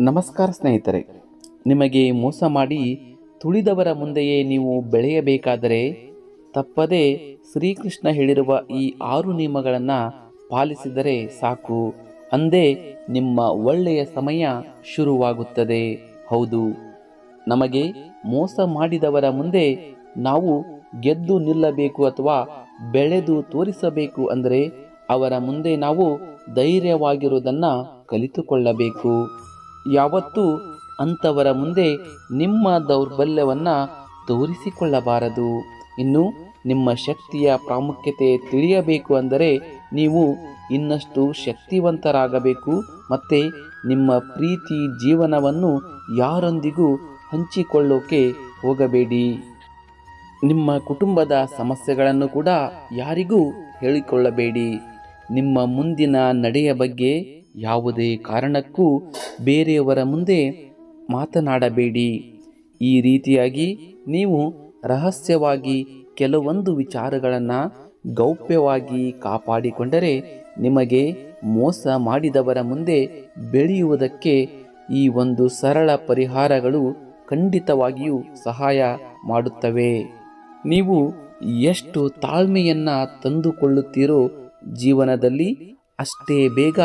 ನಮಸ್ಕಾರ ಸ್ನೇಹಿತರೆ, ನಿಮಗೆ ಮೋಸ ಮಾಡಿ ತುಳಿದವರ ಮುಂದೆಯೇ ನೀವು ಬೆಳೆಯಬೇಕಾದರೆ ತಪ್ಪದೆ ಶ್ರೀಕೃಷ್ಣ ಹೇಳಿರುವ ಈ ಆರು ನಿಯಮಗಳನ್ನು ಪಾಲಿಸಿದರೆ ಸಾಕು. ಅಂದೇ ನಿಮ್ಮ ಒಳ್ಳೆಯ ಸಮಯ ಶುರುವಾಗುತ್ತದೆ. ಹೌದು. ನಮಗೆ ಮೋಸ ಮಾಡಿದವರ ಮುಂದೆ ನಾವು ಗೆದ್ದು ನಿಲ್ಲಬೇಕು ಅಥವಾ ಬೆಳೆದು ತೋರಿಸಬೇಕು ಅಂದರೆ ಅವರ ಮುಂದೆ ನಾವು ಧೈರ್ಯವಾಗಿರುವುದನ್ನು ಕಲಿತುಕೊಳ್ಳಬೇಕು. ಯಾವತ್ತೂ ಅಂಥವರ ಮುಂದೆ ನಿಮ್ಮ ದೌರ್ಬಲ್ಯವನ್ನು ತೋರಿಸಿಕೊಳ್ಳಬಾರದು. ಇನ್ನು ನಿಮ್ಮ ಶಕ್ತಿಯ ಪ್ರಾಮುಖ್ಯತೆ ತಿಳಿಯಬೇಕು ಅಂದರೆ ನೀವು ಇನ್ನಷ್ಟು ಶಕ್ತಿವಂತರಾಗಬೇಕು ಮತ್ತು ನಿಮ್ಮ ಪ್ರೀತಿ ಜೀವನವನ್ನು ಯಾರೊಂದಿಗೂ ಹಂಚಿಕೊಳ್ಳೋಕೆ ಹೋಗಬೇಡಿ. ನಿಮ್ಮ ಕುಟುಂಬದ ಸಮಸ್ಯೆಗಳನ್ನು ಕೂಡ ಯಾರಿಗೂ ಹೇಳಿಕೊಳ್ಳಬೇಡಿ. ನಿಮ್ಮ ಮುಂದಿನ ನಡೆಯ ಬಗ್ಗೆ ಯಾವುದೇ ಕಾರಣಕ್ಕೂ ಬೇರೆಯವರ ಮುಂದೆ ಮಾತನಾಡಬೇಡಿ. ಈ ರೀತಿಯಾಗಿ ನೀವು ರಹಸ್ಯವಾಗಿ ಕೆಲವೊಂದು ವಿಚಾರಗಳನ್ನು ಗೌಪ್ಯವಾಗಿ ಕಾಪಾಡಿಕೊಂಡರೆ ನಿಮಗೆ ಮೋಸ ಮಾಡಿದವರ ಮುಂದೆ ಬೆಳೆಯುವುದಕ್ಕೆ ಈ ಒಂದು ಸರಳ ಪರಿಹಾರಗಳು ಖಂಡಿತವಾಗಿಯೂ ಸಹಾಯ ಮಾಡುತ್ತವೆ. ನೀವು ಎಷ್ಟು ತಾಳ್ಮೆಯನ್ನು ತಂದುಕೊಳ್ಳುತ್ತೀರೋ ಜೀವನದಲ್ಲಿ ಅಷ್ಟೇ ಬೇಗ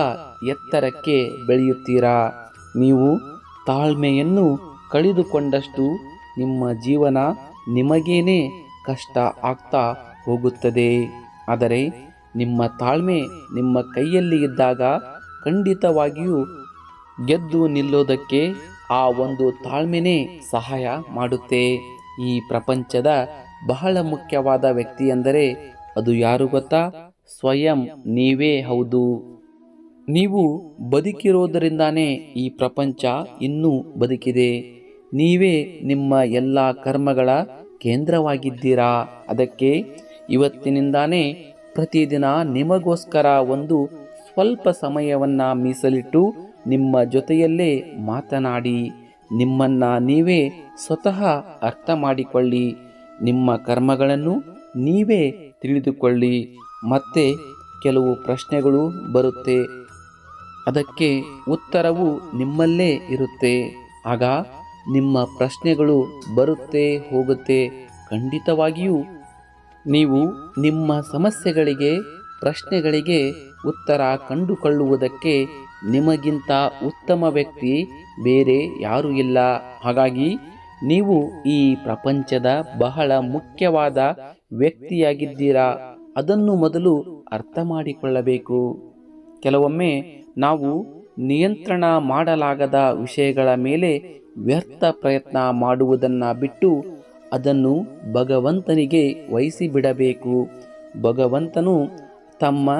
ಎತ್ತರಕ್ಕೆ ಬೆಳೆಯುತ್ತೀರಾ? ನೀವು ತಾಳ್ಮೆಯನ್ನು ಕಳೆದುಕೊಂಡಷ್ಟು ನಿಮ್ಮ ಜೀವನ ನಿಮಗೇನೆ ಕಷ್ಟ ಆಗ್ತಾ ಹೋಗುತ್ತದೆ. ಆದರೆ ನಿಮ್ಮ ತಾಳ್ಮೆ ನಿಮ್ಮ ಕೈಯಲ್ಲಿ ಇದ್ದಾಗ ಖಂಡಿತವಾಗಿಯೂ ಗೆದ್ದು ನಿಲ್ಲೋದಕ್ಕೆ ಆ ಒಂದು ತಾಳ್ಮೆನೇ ಸಹಾಯ ಮಾಡುತ್ತೆ. ಈ ಪ್ರಪಂಚದ ಬಹಳ ಮುಖ್ಯವಾದ ವ್ಯಕ್ತಿ ಎಂದರೆ ಅದು ಯಾರು ಗೊತ್ತಾ? ಸ್ವಯಂ ನೀವೇ ಹೌದು. ನೀವು ಬದುಕಿರೋದರಿಂದಾನೇ ಈ ಪ್ರಪಂಚ ಇನ್ನೂ ಬದುಕಿದೆ. ನೀವೇ ನಿಮ್ಮ ಎಲ್ಲ ಕರ್ಮಗಳ ಕೇಂದ್ರವಾಗಿದ್ದೀರಾ. ಅದಕ್ಕೆ ಇವತ್ತಿನಿಂದಾನೇ ಪ್ರತಿದಿನ ನಿಮಗೋಸ್ಕರ ಒಂದು ಸ್ವಲ್ಪ ಸಮಯವನ್ನು ಮೀಸಲಿಟ್ಟು ನಿಮ್ಮ ಜೊತೆಯಲ್ಲೇ ಮಾತನಾಡಿ. ನಿಮ್ಮನ್ನ ನೀವೇ ಸ್ವತಃ ಅರ್ಥ ಮಾಡಿಕೊಳ್ಳಿ ನಿಮ್ಮ ಕರ್ಮಗಳನ್ನು ನೀವೇ ತಿಳಿದುಕೊಳ್ಳಿ. ಮತ್ತೆ ಕೆಲವು ಪ್ರಶ್ನೆಗಳು ಬರುತ್ತೆ. ಅದಕ್ಕೆ ಉತ್ತರವು ನಿಮ್ಮಲ್ಲೇ ಇರುತ್ತೆ. ಆಗ ನಿಮ್ಮ ಪ್ರಶ್ನೆಗಳು ಬರುತ್ತೆ, ಹೋಗುತ್ತೆ. ಖಂಡಿತವಾಗಿಯೂ ನೀವು ನಿಮ್ಮ ಸಮಸ್ಯೆಗಳಿಗೆ, ಪ್ರಶ್ನೆಗಳಿಗೆ ಉತ್ತರ ಕಂಡುಕೊಳ್ಳುವುದಕ್ಕೆ ನಿಮಗಿಂತ ಉತ್ತಮ ವ್ಯಕ್ತಿ ಬೇರೆ ಯಾರೂ ಇಲ್ಲ. ಹಾಗಾಗಿ ನೀವು ಈ ಪ್ರಪಂಚದ ಬಹಳ ಮುಖ್ಯವಾದ ವ್ಯಕ್ತಿಯಾಗಿದ್ದೀರಾ. ಅದನ್ನು ಮೊದಲು ಅರ್ಥ ಮಾಡಿಕೊಳ್ಳಬೇಕು. ಕೆಲವೊಮ್ಮೆ ನಾವು ನಿಯಂತ್ರಣ ಮಾಡಲಾಗದ ವಿಷಯಗಳ ಮೇಲೆ ವ್ಯರ್ಥ ಪ್ರಯತ್ನ ಮಾಡುವುದನ್ನು ಬಿಟ್ಟು ಅದನ್ನು ಭಗವಂತನಿಗೆ ವಹಿಸಿಬಿಡಬೇಕು ಭಗವಂತನು ತಮ್ಮ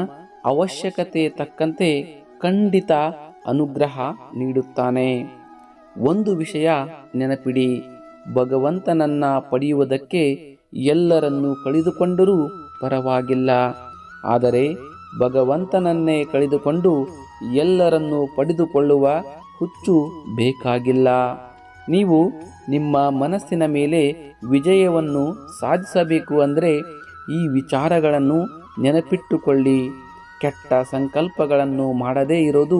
ಅವಶ್ಯಕತೆ ತಕ್ಕಂತೆ ಖಂಡಿತ ಅನುಗ್ರಹ ನೀಡುತ್ತಾನೆ. ಒಂದು ವಿಷಯ ನೆನಪಿಡಿ. ಭಗವಂತನನ್ನ ಪಡೆಯುವುದಕ್ಕೆ ಎಲ್ಲರನ್ನೂ ಕಳೆದುಕೊಂಡರೂ ಪರವಾಗಿಲ್ಲ. ಆದರೆ ಭಗವಂತನನ್ನೇ ಕಳೆದುಕೊಂಡು ಎಲ್ಲರನ್ನೂ ಪಡೆದುಕೊಳ್ಳುವ ಹುಚ್ಚು ಬೇಕಾಗಿಲ್ಲ. ನೀವು ನಿಮ್ಮ ಮನಸ್ಸಿನ ಮೇಲೆ ವಿಜಯವನ್ನು ಸಾಧಿಸಬೇಕು ಅಂದರೆ ಈ ವಿಚಾರಗಳನ್ನು ನೆನಪಿಟ್ಟುಕೊಳ್ಳಿ. ಕೆಟ್ಟ ಸಂಕಲ್ಪಗಳನ್ನು ಮಾಡದೇ ಇರೋದು,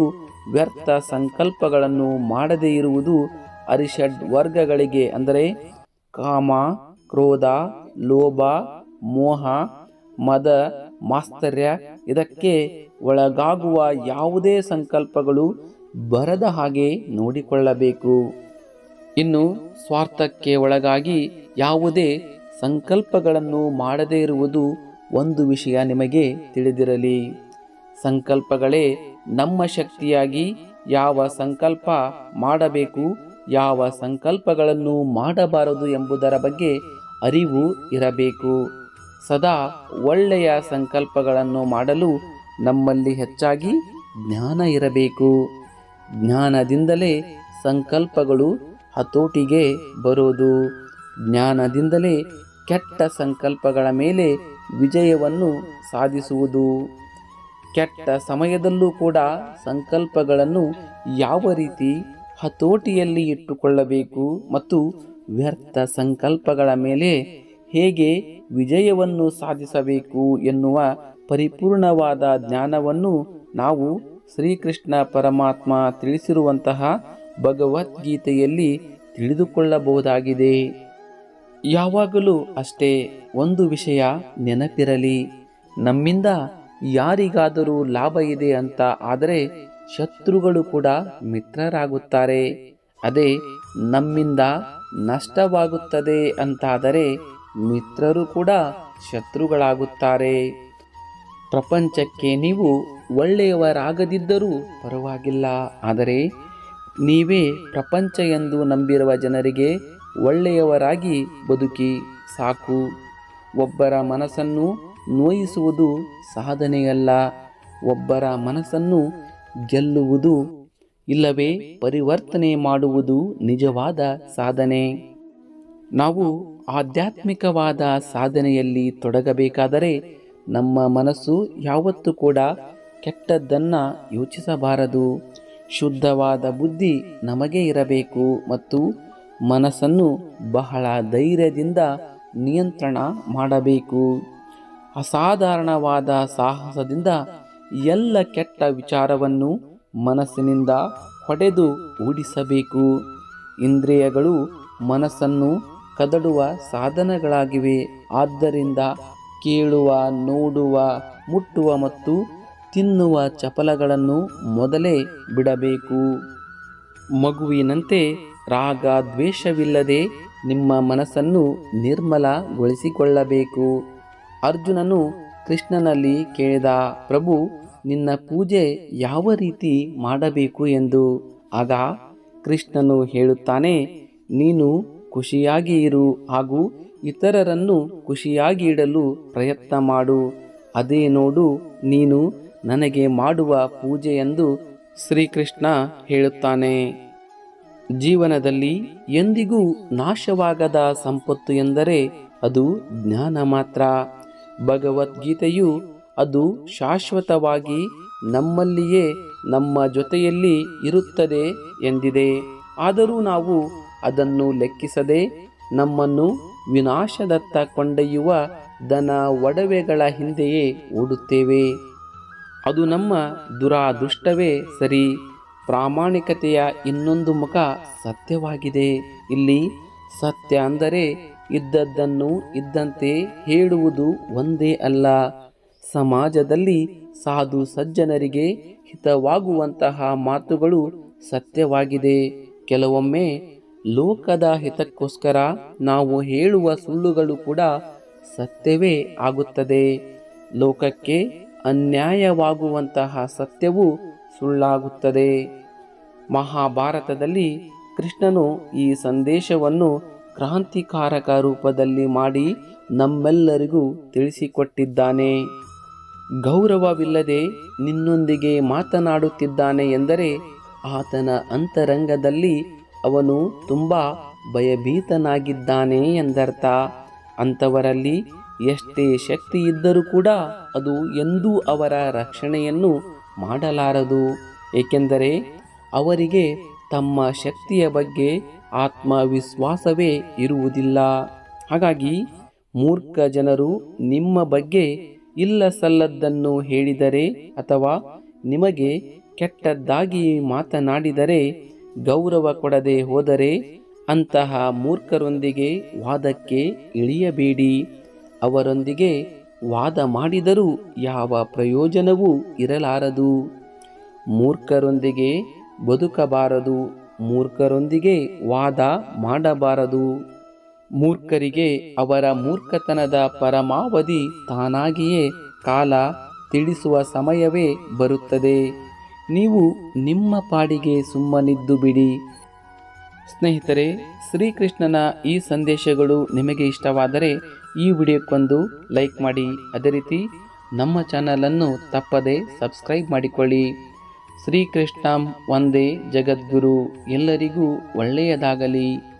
ವ್ಯರ್ಥ ಸಂಕಲ್ಪಗಳನ್ನು ಮಾಡದೇ ಇರುವುದು ಅರಿಷಡ್ ವರ್ಗಗಳಿಗೆ ಅಂದರೆ ಕಾಮ, ಕ್ರೋಧ, ಲೋಭ, ಮೋಹ ಮದ ಮಾಸ್ತರ್ಯ ಇದಕ್ಕೆ ಒಳಗಾಗುವ ಯಾವುದೇ ಸಂಕಲ್ಪಗಳು ಬರದ ಹಾಗೆ ನೋಡಿಕೊಳ್ಳಬೇಕು. ಇನ್ನು ಸ್ವಾರ್ಥಕ್ಕೆ ಒಳಗಾಗಿ ಯಾವುದೇ ಸಂಕಲ್ಪಗಳನ್ನು ಮಾಡದೇ ಇರುವುದು ಒಂದು ವಿಷಯ ನಿಮಗೆ ತಿಳಿದಿರಲಿ. ಸಂಕಲ್ಪಗಳೇ ನಮ್ಮ ಶಕ್ತಿಯಾಗಿ ಯಾವ ಸಂಕಲ್ಪ ಮಾಡಬೇಕು, ಯಾವ ಸಂಕಲ್ಪಗಳನ್ನು ಮಾಡಬಾರದು ಎಂಬುದರ ಬಗ್ಗೆ ಅರಿವು ಇರಬೇಕು. ಸದಾ ಒಳ್ಳೆಯ ಸಂಕಲ್ಪಗಳನ್ನು ಮಾಡಲು ನಮ್ಮಲ್ಲಿ ಹೆಚ್ಚಾಗಿ ಜ್ಞಾನ ಇರಬೇಕು. ಜ್ಞಾನದಿಂದಲೇ ಸಂಕಲ್ಪಗಳು ಹತೋಟಿಗೆ ಬರೋದು. ಜ್ಞಾನದಿಂದಲೇ ಕೆಟ್ಟ ಸಂಕಲ್ಪಗಳ ಮೇಲೆ ವಿಜಯವನ್ನು ಸಾಧಿಸುವುದು. ಕೆಟ್ಟ ಸಮಯದಲ್ಲೂ ಕೂಡ ಸಂಕಲ್ಪಗಳನ್ನು ಯಾವ ರೀತಿ ಹತೋಟಿಯಲ್ಲಿ ಇಟ್ಟುಕೊಳ್ಳಬೇಕು ಮತ್ತು ವ್ಯರ್ಥ ಸಂಕಲ್ಪಗಳ ಮೇಲೆ ಹೇಗೆ ವಿಜಯವನ್ನು ಸಾಧಿಸಬೇಕು ಎನ್ನುವ ಪರಿಪೂರ್ಣವಾದ ಜ್ಞಾನವನ್ನು ನಾವು ಶ್ರೀಕೃಷ್ಣ ಪರಮಾತ್ಮ ತಿಳಿಸಿರುವಂತಹ ಭಗವದ್ಗೀತೆಯಲ್ಲಿ ತಿಳಿದುಕೊಳ್ಳಬಹುದಾಗಿದೆ. ಯಾವಾಗಲೂ ಅಷ್ಟೇ ಒಂದು ವಿಷಯ ನೆನಪಿರಲಿ. ನಮ್ಮಿಂದ ಯಾರಿಗಾದರೂ ಲಾಭ ಇದೆ ಅಂತ ಆದರೆ ಶತ್ರುಗಳು ಕೂಡ ಮಿತ್ರರಾಗುತ್ತಾರೆ. ಅದೇ ನಮ್ಮಿಂದ ನಷ್ಟವಾಗುತ್ತದೆ ಅಂತಾದರೆ ಮಿತ್ರರು ಕೂಡ ಶತ್ರುಗಳಾಗುತ್ತಾರೆ. ಪ್ರಪಂಚಕ್ಕೆ ನೀವು ಒಳ್ಳೆಯವರಾಗದಿದ್ದರೂ ಪರವಾಗಿಲ್ಲ. ಆದರೆ ನೀವೇ ಪ್ರಪಂಚ ಎಂದು ನಂಬಿರುವ ಜನರಿಗೆ ಒಳ್ಳೆಯವರಾಗಿ ಬದುಕಿ ಸಾಕು. ಒಬ್ಬರ ಮನಸ್ಸನ್ನು ನೋಯಿಸುವುದು ಸಾಧನೆಯಲ್ಲ. ಒಬ್ಬರ ಮನಸ್ಸನ್ನು ಗೆಲ್ಲುವುದು ಇಲ್ಲವೇ ಪರಿವರ್ತನೆ ಮಾಡುವುದು ನಿಜವಾದ ಸಾಧನೆ. ನಾವು ಆಧ್ಯಾತ್ಮಿಕವಾದ ಸಾಧನೆಯಲ್ಲಿ ತೊಡಗಬೇಕಾದರೆ ನಮ್ಮ ಮನಸ್ಸು ಯಾವತ್ತೂ ಕೂಡ ಕೆಟ್ಟದ್ದನ್ನು ಯೋಚಿಸಬಾರದು. ಶುದ್ಧವಾದ ಬುದ್ಧಿ ನಮಗೆ ಇರಬೇಕು ಮತ್ತು ಮನಸ್ಸನ್ನು ಬಹಳ ಧೈರ್ಯದಿಂದ ನಿಯಂತ್ರಣ ಮಾಡಬೇಕು. ಅಸಾಧಾರಣವಾದ ಸಾಹಸದಿಂದ ಎಲ್ಲ ಕೆಟ್ಟ ವಿಚಾರವನ್ನು ಮನಸ್ಸಿನಿಂದ ಹೊಡೆದು ಓಡಿಸಬೇಕು. ಇಂದ್ರಿಯಗಳು ಮನಸ್ಸನ್ನು ಕದಡುವ ಸಾಧನಗಳಾಗಿವೆ. ಆದ್ದರಿಂದ ಕೇಳುವ, ನೋಡುವ, ಮುಟ್ಟುವ ಮತ್ತು ತಿನ್ನುವ ಚಪಲಗಳನ್ನು ಮೊದಲೇ ಬಿಡಬೇಕು. ಮಗುವಿನಂತೆ ರಾಗ ದ್ವೇಷವಿಲ್ಲದೆ ನಿಮ್ಮ ಮನಸ್ಸನ್ನು ನಿರ್ಮಲಗೊಳಿಸಿಕೊಳ್ಳಬೇಕು. ಅರ್ಜುನನು ಕೃಷ್ಣನಲ್ಲಿ ಕೇಳಿದ, ಪ್ರಭು, ನಿನ್ನ ಪೂಜೆ ಯಾವ ರೀತಿ ಮಾಡಬೇಕು? ಎಂದು. ಆಗ ಕೃಷ್ಣನು ಹೇಳುತ್ತಾನೆ, ನೀನು ಖುಷಿಯಾಗಿ ಇರು ಹಾಗೂ ಇತರರನ್ನು ಖುಷಿಯಾಗಿ ಇಡಲು ಪ್ರಯತ್ನ ಮಾಡು. ಅದೇ ನೋಡು, ನೀನು ನನಗೆ ಮಾಡುವ ಪೂಜೆ ಎಂದು ಶ್ರೀಕೃಷ್ಣ ಹೇಳುತ್ತಾನೆ. ಜೀವನದಲ್ಲಿ ಎಂದಿಗೂ ನಾಶವಾಗದ ಸಂಪತ್ತು ಎಂದರೆ ಅದು ಜ್ಞಾನ ಮಾತ್ರ. ಭಗವದ್ಗೀತೆಯು ಅದು ಶಾಶ್ವತವಾಗಿ ನಮ್ಮಲ್ಲಿಯೇ ನಮ್ಮ ಜೊತೆಯಲ್ಲಿ ಇರುತ್ತದೆ ಎಂದಿದೆ. ಆದರೂ ನಾವು ಅದನ್ನು ಲೆಕ್ಕಿಸದೆ ನಮ್ಮನ್ನು ವಿನಾಶದತ್ತ ಕೊಂಡೊಯ್ಯುವ ದನ ಒಡವೆಗಳ ಹಿಂದೆಯೇ ಓಡುತ್ತೇವೆ. ಅದು ನಮ್ಮ ದುರಾದೃಷ್ಟವೇ ಸರಿ. ಪ್ರಾಮಾಣಿಕತೆಯ ಇನ್ನೊಂದು ಮುಖ ಸತ್ಯವಾಗಿದೆ. ಇಲ್ಲಿ ಸತ್ಯ ಅಂದರೆ ಇದ್ದದ್ದನ್ನು ಇದ್ದಂತೆ ಹೇಳುವುದು ಒಂದೇ ಅಲ್ಲ. ಸಮಾಜದಲ್ಲಿ ಸಾಧು ಸಜ್ಜನರಿಗೆ ಹಿತವಾಗುವಂತಹ ಮಾತುಗಳು ಸತ್ಯವಾಗಿದೆ. ಕೆಲವೊಮ್ಮೆ ಲೋಕದ ಹಿತಕ್ಕೋಸ್ಕರ ನಾವು ಹೇಳುವ ಸುಳ್ಳುಗಳು ಕೂಡ ಸತ್ಯವೇ ಆಗುತ್ತದೆ. ಲೋಕಕ್ಕೆ ಅನ್ಯಾಯವಾಗುವಂತಹ ಸತ್ಯವು ಸುಳ್ಳಾಗುತ್ತದೆ. ಮಹಾಭಾರತದಲ್ಲಿ ಕೃಷ್ಣನು ಈ ಸಂದೇಶವನ್ನು ಕ್ರಾಂತಿಕಾರಕ ರೂಪದಲ್ಲಿ ಮಾಡಿ ನಮ್ಮೆಲ್ಲರಿಗೂ ತಿಳಿಸಿಕೊಟ್ಟಿದ್ದಾನೆ. ಗೌರವವಿಲ್ಲದೆ ನಿನ್ನೊಂದಿಗೆ ಮಾತನಾಡುತ್ತಿದ್ದಾನೆ ಎಂದರೆ ಆತನ ಅಂತರಂಗದಲ್ಲಿ ಅವನು ತುಂಬ ಭಯಭೀತನಾಗಿದ್ದಾನೆ ಎಂದರ್ಥ. ಅಂಥವರಲ್ಲಿ ಎಷ್ಟೇ ಶಕ್ತಿ ಇದ್ದರೂ ಕೂಡ ಅದು ಎಂದೂ ಅವರ ರಕ್ಷಣೆಯನ್ನು ಮಾಡಲಾರದು. ಏಕೆಂದರೆ ಅವರಿಗೆ ತಮ್ಮ ಶಕ್ತಿಯ ಬಗ್ಗೆ ಆತ್ಮವಿಶ್ವಾಸವೇ ಇರುವುದಿಲ್ಲ. ಹಾಗಾಗಿ ಮೂರ್ಖ ಜನರು ನಿಮ್ಮ ಬಗ್ಗೆ ಇಲ್ಲ ಸಲ್ಲದ್ದನ್ನು ಹೇಳಿದರೆ ಅಥವಾ ನಿಮಗೆ ಕೆಟ್ಟದ್ದಾಗಿ ಮಾತನಾಡಿದರೆ ಗೌರವ ಕೊಡದೆ ಹೋದರೆ ಅಂತಹ ಮೂರ್ಖರೊಂದಿಗೆ ವಾದಕ್ಕೆ ಇಳಿಯಬೇಡಿ. ಅವರೊಂದಿಗೆ ವಾದ ಮಾಡಿದರೂ ಯಾವ ಪ್ರಯೋಜನವೂ ಇರಲಾರದು. ಮೂರ್ಖರೊಂದಿಗೆ ಬದುಕಬಾರದು, ಮೂರ್ಖರೊಂದಿಗೆ ವಾದ ಮಾಡಬಾರದು. ಮೂರ್ಖರಿಗೆ ಅವರ ಮೂರ್ಖತನದ ಪರಮಾವಧಿ ತಾನಾಗಿಯೇ ಕಾಲ ತಿಳಿಸುವ ಸಮಯವೇ ಬರುತ್ತದೆ. ನೀವು ನಿಮ್ಮ ಪಾಡಿಗೆ ಸುಮ್ಮನಿದ್ದು ಬಿಡಿ. ಸ್ನೇಹಿತರೆ, ಶ್ರೀಕೃಷ್ಣನ ಈ ಸಂದೇಶಗಳು ನಿಮಗೆ ಇಷ್ಟವಾದರೆ ಈ ವಿಡಿಯೋಕ್ಕೊಂದು ಲೈಕ್ ಮಾಡಿ. ಅದೇ ರೀತಿ ನಮ್ಮ ಚಾನಲನ್ನು ತಪ್ಪದೆ ಸಬ್ಸ್ಕ್ರೈಬ್ ಮಾಡಿಕೊಳ್ಳಿ. ಶ್ರೀಕೃಷ್ಣ ಒಂದೇ ಜಗದ್ಗುರು. ಎಲ್ಲರಿಗೂ ಒಳ್ಳೆಯದಾಗಲಿ.